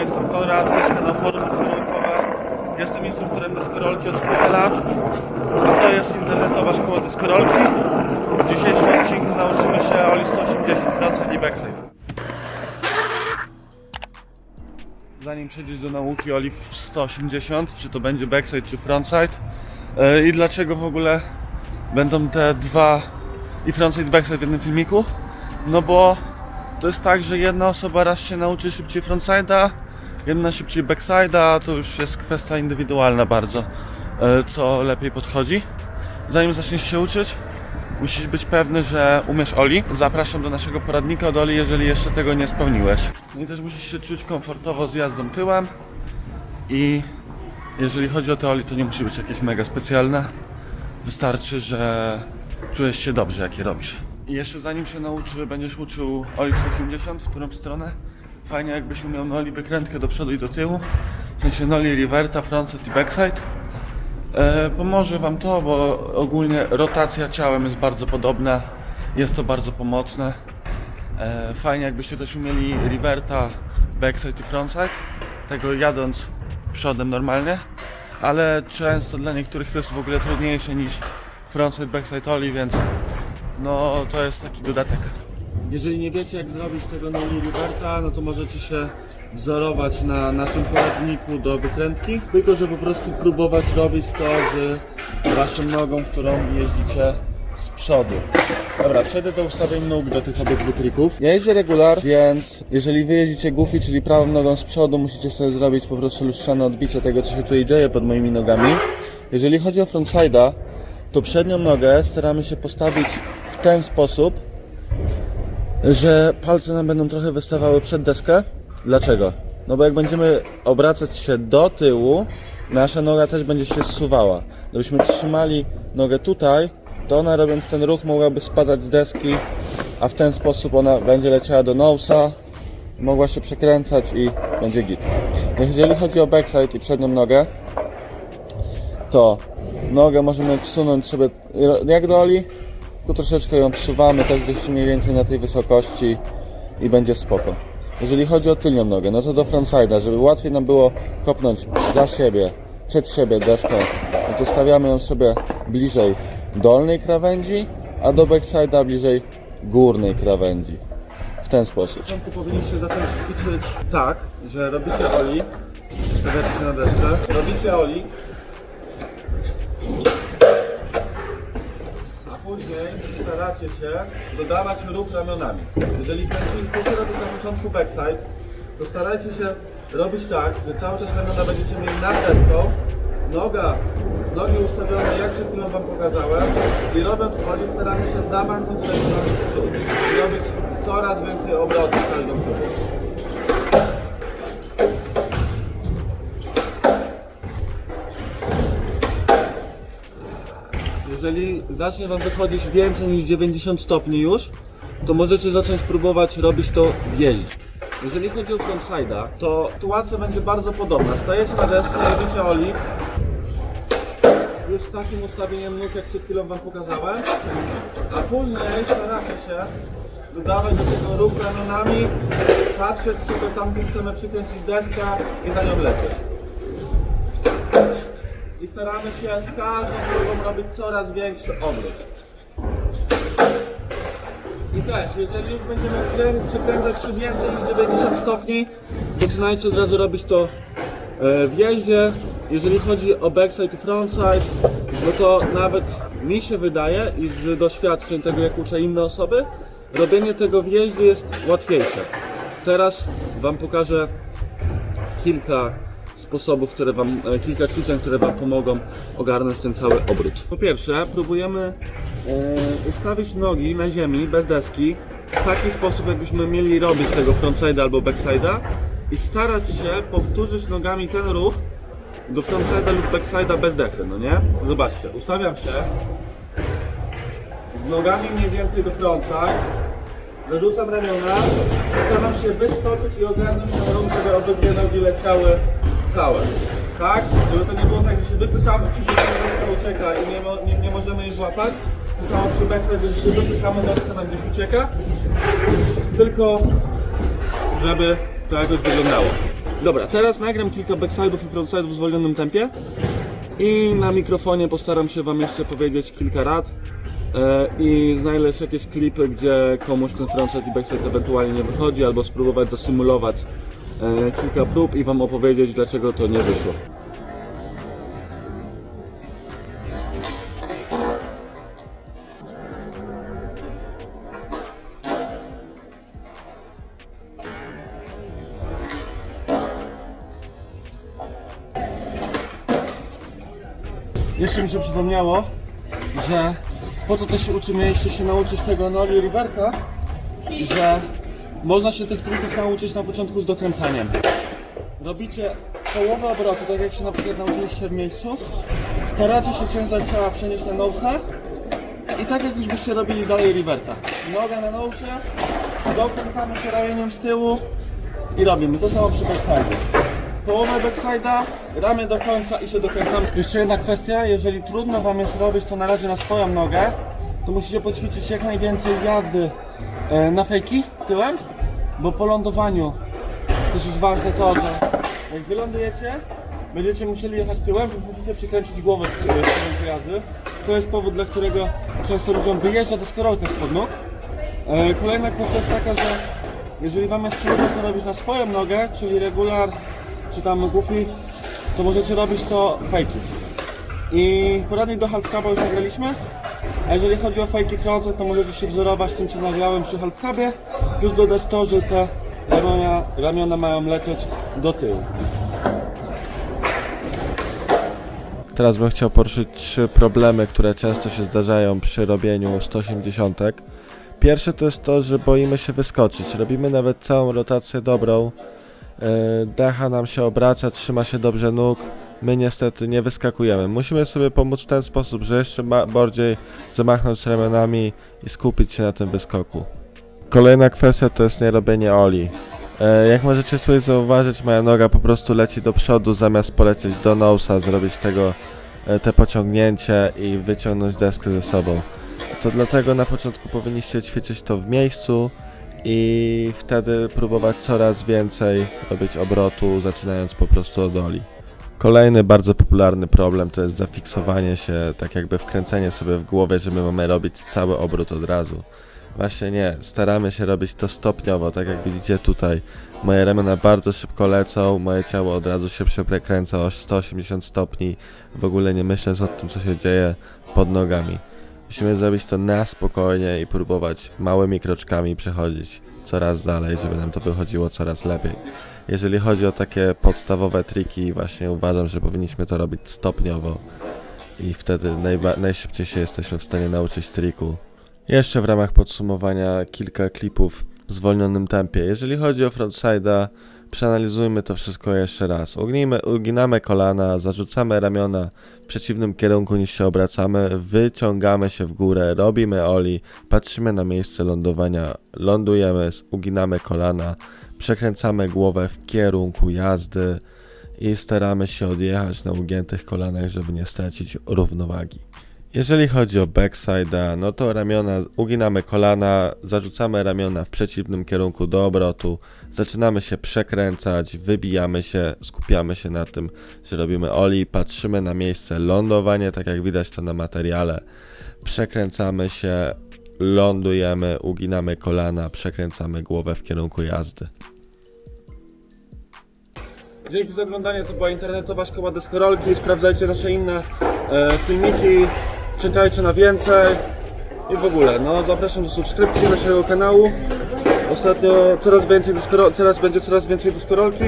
Jestem Konrad, też kanał Forum Deskorolkowe. Jestem instruktorem deskorolki od 4 lat, a to jest internetowa szkoła deskorolki. W dzisiejszym odcinku nauczymy się Oli 180 frontside i backside. Zanim przejdziesz do nauki w 180, czy to będzie backside czy frontside yy, i dlaczego w ogóle będą te dwa i frontside i backside w jednym filmiku? No bo to jest tak, że jedna osoba raz się nauczy szybciej frontside'a, jedna szybciej backside'a, to już jest kwestia indywidualna bardzo, e, co lepiej podchodzi. Zanim zaczniesz się uczyć, musisz być pewny, że umiesz Oli. Zapraszam do naszego poradnika od Oli, jeżeli jeszcze tego nie spełniłeś. No i też musisz się czuć komfortowo z jazdą tyłem i jeżeli chodzi o te Oli, to nie musi być jakieś mega specjalne. Wystarczy, że czujesz się dobrze, jak je robisz. Jeszcze zanim się nauczy, będziesz uczył Oli 180, w którą stronę. Fajnie jakbyś umiał noli wykrętkę do przodu i do tyłu. W sensie noli reverta, frontside i backside. E, pomoże Wam to, bo ogólnie rotacja ciałem jest bardzo podobna. Jest to bardzo pomocne. E, fajnie jakbyście też umieli reverta, backside i frontside. Tego jadąc przodem normalnie. Ale często dla niektórych to jest w ogóle trudniejsze niż frontside, backside ollie, więc no to jest taki dodatek. Jeżeli nie wiecie jak zrobić tego na Liberta, no to możecie się wzorować na naszym poradniku do wykrętki, tylko że po prostu próbować robić to z waszą nogą, którą jeździcie z przodu. Dobra, przejdę do ustawień nóg do tych obydwu trików. Ja jeżdżę regular, więc jeżeli wy jeździcie goofy, czyli prawą nogą z przodu, musicie sobie zrobić po prostu lustrzane odbicie tego, co się tutaj dzieje pod moimi nogami. Jeżeli chodzi o frontside'a, to przednią nogę staramy się postawić ten sposób, że palce nam będą trochę wystawały przed deskę. Dlaczego? No bo jak będziemy obracać się do tyłu, nasza noga też będzie się zsuwała. Gdybyśmy trzymali nogę tutaj, to ona robiąc ten ruch mogłaby spadać z deski, a w ten sposób ona będzie leciała do nosa, mogła się przekręcać i będzie git. Jeżeli chodzi o backside i przednią nogę, to nogę możemy wsunąć sobie jak do Oli, tylko troszeczkę ją przesuwamy też gdzieś mniej więcej na tej wysokości i będzie spoko. Jeżeli chodzi o tylnią nogę, no to do frontside'a, żeby łatwiej nam było kopnąć za siebie, przed siebie deskę, no to stawiamy ją sobie bliżej dolnej krawędzi, a do backside'a bliżej górnej krawędzi. W ten sposób. Na początku powinniście zacząć ćwiczyć tak, że robicie Oli, stawiacie się na desce, robicie Oli, staracie się dodawać ruch ramionami. Jeżeli chcecie robić na początku backside, to starajcie się robić tak, że cały czas ramiona będziecie mieli nad deską, noga, nogi ustawione jak przed chwilą Wam pokazałem i robiąc woli staramy się zamachnąć ramionami w przód i robić coraz więcej obrotów każdą próbą. Jeżeli zacznie Wam wychodzić więcej niż 90 stopni już, to możecie zacząć próbować robić to w jeździe. Jeżeli chodzi o frontside'a, to sytuacja będzie bardzo podobna. Stajecie na desce, jedziecie Oli, już z takim ustawieniem nóg, jak przed chwilą Wam pokazałem, a później staracie się dodawać do tego ruch ramionami, patrzeć sobie tam, gdzie chcemy przykręcić deskę i za nią lecieć i staramy się z każdą próbą robić coraz większy obrót. I też, jeżeli już będziemy krę- przykręcać się więcej niż 90 stopni, zaczynajcie od razu robić to e, w jeździe. Jeżeli chodzi o backside i frontside, no to nawet mi się wydaje i z doświadczeń tego jak uczę inne osoby, robienie tego w jeździe jest łatwiejsze. Teraz Wam pokażę kilka sposobów, które wam, e, kilka ćwiczeń, które Wam pomogą ogarnąć ten cały obrót. Po pierwsze, próbujemy e, ustawić nogi na ziemi, bez deski, w taki sposób, jakbyśmy mieli robić tego frontside'a albo backside'a i starać się powtórzyć nogami ten ruch do frontside'a lub backside'a bez dechy, no nie? Zobaczcie, ustawiam się z nogami mniej więcej do frontside, Wyrzucam ramiona, staram się wyskoczyć i ogarnąć ten ruch, żeby obydwie nogi leciały całe. Tak? Żeby to nie było tak, że się wypychamy, przypychamy, ucieka i nie, nie, nie możemy jej złapać. To samo przy że się wypychamy, destka nam gdzieś ucieka. Tylko, żeby to jakoś wyglądało. Dobra, teraz nagram kilka backside'ów i frontside'ów w zwolnionym tempie i na mikrofonie postaram się Wam jeszcze powiedzieć kilka rad e, i znajdę jakieś klipy, gdzie komuś ten frontside i backside ewentualnie nie wychodzi, albo spróbować zasymulować e, kilka prób i Wam opowiedzieć, dlaczego to nie wyszło. Jeszcze mi się przypomniało, że po to też się uczy, mieliście się nauczyć tego Noli Riverka, że można się tych trików nauczyć na początku z dokręcaniem. Robicie połowę obrotu, tak jak się na przykład nauczyliście w miejscu, staracie się ciężar ciała przenieść na nosa i tak jak już byście robili dalej Riverta. Noga na nosie, dokręcamy się ramieniem z tyłu i robimy to samo przy backsidzie. Połowę backside'a, ramię do końca i się dokręcamy. Jeszcze jedna kwestia, jeżeli trudno Wam jest robić to na razie na swoją nogę, to musicie poćwiczyć jak najwięcej jazdy e, na fejki tyłem, bo po lądowaniu też jest ważne to, że jak wylądujecie, będziecie musieli jechać tyłem, więc musicie przykręcić głowę w kierunku jazdy. To jest powód, dla którego często ludziom wyjeżdża deskorolkę spod nóg. E, Kolejna kwestia jest taka, że jeżeli Wam jest trudno to robić na swoją nogę, czyli regular czy tam goofy, to możecie robić to fejki. I poradnik do half już nagraliśmy. A jeżeli chodzi o fejki fronce, to możecie się wzorować tym, co nagrałem przy half cubie, plus dodać to, że te ramiona, ramiona mają lecieć do tyłu. Teraz bym chciał poruszyć trzy problemy, które często się zdarzają przy robieniu 180. Pierwsze to jest to, że boimy się wyskoczyć. Robimy nawet całą rotację dobrą. Yy, Decha nam się obraca, trzyma się dobrze nóg. My niestety nie wyskakujemy. Musimy sobie pomóc w ten sposób, że jeszcze bardziej zamachnąć ramionami i skupić się na tym wyskoku. Kolejna kwestia to jest nierobienie oli. E, Jak możecie tutaj zauważyć, moja noga po prostu leci do przodu zamiast polecieć do nosa, zrobić tego e, te pociągnięcie i wyciągnąć deskę ze sobą. To dlatego na początku powinniście ćwiczyć to w miejscu i wtedy próbować coraz więcej robić obrotu, zaczynając po prostu od oli. Kolejny bardzo popularny problem to jest zafiksowanie się, tak jakby wkręcenie sobie w głowie, że my mamy robić cały obrót od razu. Właśnie nie, staramy się robić to stopniowo, tak jak widzicie tutaj. Moje ramiona bardzo szybko lecą, moje ciało od razu się przekręca o 180 stopni, w ogóle nie myśląc o tym, co się dzieje pod nogami. Musimy zrobić to na spokojnie i próbować małymi kroczkami przechodzić coraz dalej, żeby nam to wychodziło coraz lepiej. Jeżeli chodzi o takie podstawowe triki, właśnie uważam, że powinniśmy to robić stopniowo i wtedy najszybciej się jesteśmy w stanie nauczyć triku. Jeszcze w ramach podsumowania kilka klipów w zwolnionym tempie. Jeżeli chodzi o frontside'a, przeanalizujmy to wszystko jeszcze raz. Ugnijmy, uginamy kolana, zarzucamy ramiona w przeciwnym kierunku niż się obracamy, wyciągamy się w górę, robimy oli, patrzymy na miejsce lądowania, lądujemy, uginamy kolana, przekręcamy głowę w kierunku jazdy i staramy się odjechać na ugiętych kolanach, żeby nie stracić równowagi. Jeżeli chodzi o backside'a, no to ramiona, uginamy kolana, zarzucamy ramiona w przeciwnym kierunku do obrotu, zaczynamy się przekręcać, wybijamy się, skupiamy się na tym, że robimy oli, patrzymy na miejsce lądowanie, tak jak widać to na materiale, przekręcamy się, lądujemy, uginamy kolana, przekręcamy głowę w kierunku jazdy. Dzięki za oglądanie, to była internetowa szkoła deskorolki. Sprawdzajcie nasze inne e, filmiki, czekajcie na więcej i w ogóle. No, zapraszam do subskrypcji naszego kanału. Ostatnio coraz więcej deskoro- teraz będzie coraz więcej deskorolki.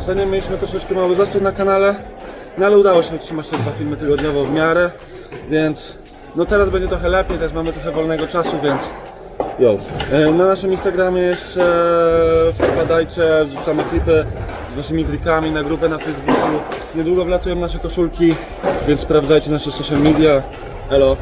Ostatnio mieliśmy troszeczkę mały zastój na kanale, no ale udało się utrzymać te dwa filmy tygodniowo w miarę, więc no teraz będzie trochę lepiej, też mamy trochę wolnego czasu, więc Yo. E, Na naszym Instagramie jeszcze wpadajcie, wrzucamy klipy z waszymi trikami na grupę na Facebooku. Niedługo wlacują nasze koszulki, więc sprawdzajcie nasze social media. Elo.